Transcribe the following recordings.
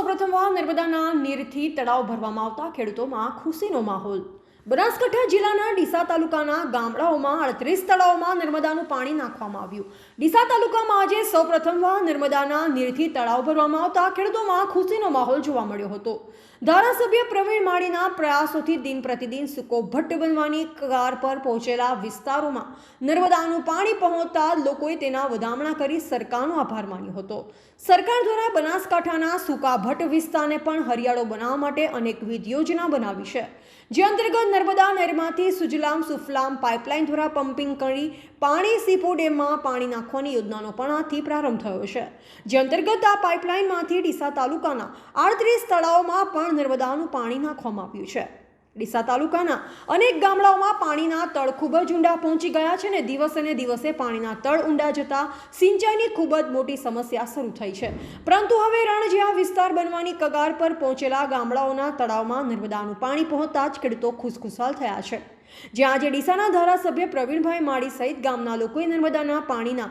સૌપ્રથમવાર નર્મદાના નીરથી તળાવ ભરવામાં આવતા ખેડૂતોમાં ખુશીનો માહોલ બનાસકાંઠા જિલ્લાના ડીસા તાલુકાના ગામડાઓમાં અડત્રીસ તળાવમાં નર્મદાનું પાણી નાખવામાં આવ્યું. ડીસા તાલુકામાં આજે સૌપ્રથમવાર નર્મદાના નીરથી તળાવ ભરવામાં આવતા ખેડૂતોમાં ખુશીનો માહોલ જોવા મળ્યો હતો. ધારાસભ્ય પ્રવીણ માળીના પ્રયાસોથી દિન પ્રતિદિન સૂકો ભટ્ટ બનવાની કાર પર પહોંચેલા વિસ્તારોમાં નર્મદાનું પાણી પહોંચતા લોકોએ તેના વધામણા કરી સરકારનો આભાર માન્યો હતો. સરકાર દ્વારા બનાસકાંઠાના સૂકા ભટ્ટ વિસ્તારને પણ હરિયાળો બનાવવા માટે અનેકવિધ યોજના બનાવી છે. જે અંતર્ગત નર્મદા નહેરમાંથી સુજલામ સુફલામ પાઇપલાઇન દ્વારા પમ્પિંગ કરી પાણી સીપો ડેમમાં પાણી નાખવાની યોજનાનો પણ આથી પ્રારંભ થયો છે. જે અંતર્ગત આ પાઇપલાઇનમાંથી ડીસા તાલુકાના આડત્રીસ તળાવોમાં પણ નર્મદાનું પાણી નાખવામાં આવ્યું છે. ડીસા તાલુકાના અનેક ગામડાઓમાં પાણીના તળ ખૂબ જ ઊંડા પહોંચી ગયા છે ને દિવસે દિવસે પાણીના તળ ઊંડા જતા સિંચાઈની ખૂબ જ મોટી સમસ્યા શરૂ થઈ છે. પરંતુ હવે રણ જેવા વિસ્તાર બનવાની કગાર પર પહોંચેલા ગામડાઓના તળાવમાં નર્મદાનું પાણી પહોંચતા જ ખેડૂતો ખુશખુશાલ થયા છે. જ્યાં આજે ડીસાના ધારાસભ્ય પ્રવીણભાઈ માળી સહિત ગામના લોકોએ નર્મદાના પાણીના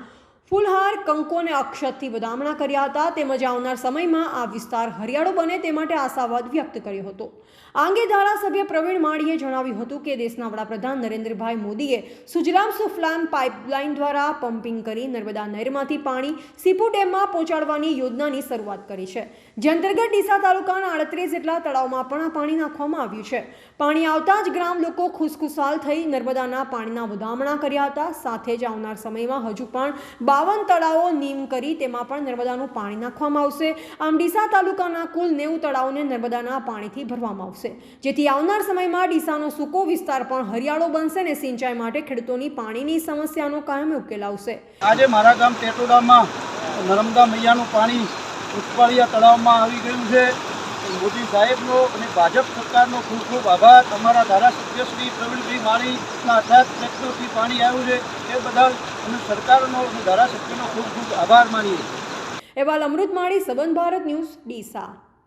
ફૂલહાર કંકુ અને અક્ષતથી વધામણા કર્યા હતા. તેમજ આવનાર સમયમાં આ વિસ્તાર હરિયાળો બને તે માટે આશાવાદ વ્યક્ત કર્યો હતો. આ અંગે ધારાસભ્ય પ્રવીણ માળીએ જણાવ્યું હતું કે દેશના વડાપ્રધાન નરેન્દ્રભાઈ મોદીએ સુજલામ સુફલામ પાઇપલાઇન દ્વારા પમ્પિંગ કરી નર્મદા નહેરમાંથી પાણી સીપુ ડેમમાં પહોંચાડવાની યોજનાની શરૂઆત કરી છે. જે અંતર્ગત ડીસા તાલુકાના આડત્રીસ જેટલા તળાવમાં પણ આ પાણી નાખવામાં આવ્યું છે. પાણી આવતા જ ગ્રામ લોકો ખુશખુશાલ થઈ નર્મદાના પાણીના વધામણા કર્યા હતા. સાથે જ આવનાર સમયમાં હજુ પણ બાવન તળાવો નીમ કરી તેમાં પણ નર્મદાનું પાણી નાખવામાં આવશે. આમ ડીસા તાલુકાના કુલ નેવું તળાવોને નર્મદાના પાણીથી ભરવામાં આવશે. જેથી આવનાર સમયમાં ડીસાનો સૂકો વિસ્તાર પણ હરિયાળો બનશે ને સિંચાઈ માટે ખેડૂતોની પાણીની સમસ્યાનો કાયમી ઉકેલ આવશે. આજે મારા ગામ ટેટોડામાં નર્મદા મૈયાનું પાણી ઉત્પાળિયા તળાવમાં આવી ગયું છે. મોદી સાહેબનો અને ભાજપ સરકારનો ખૂબ ખૂબ આભાર. અમારા ધારાસભ્ય શ્રી પ્રવીણભાઈ માળીના અથાગ પ્રયત્નોથી પાણી આવ્યું છે. એ બદલ અમે સરકારનો અને ધારાસભ્યનો ખૂબ ખૂબ આભાર માનીએ એવા અમૃત માળી સંબંધ ભારત ન્યૂઝ, ડીસા.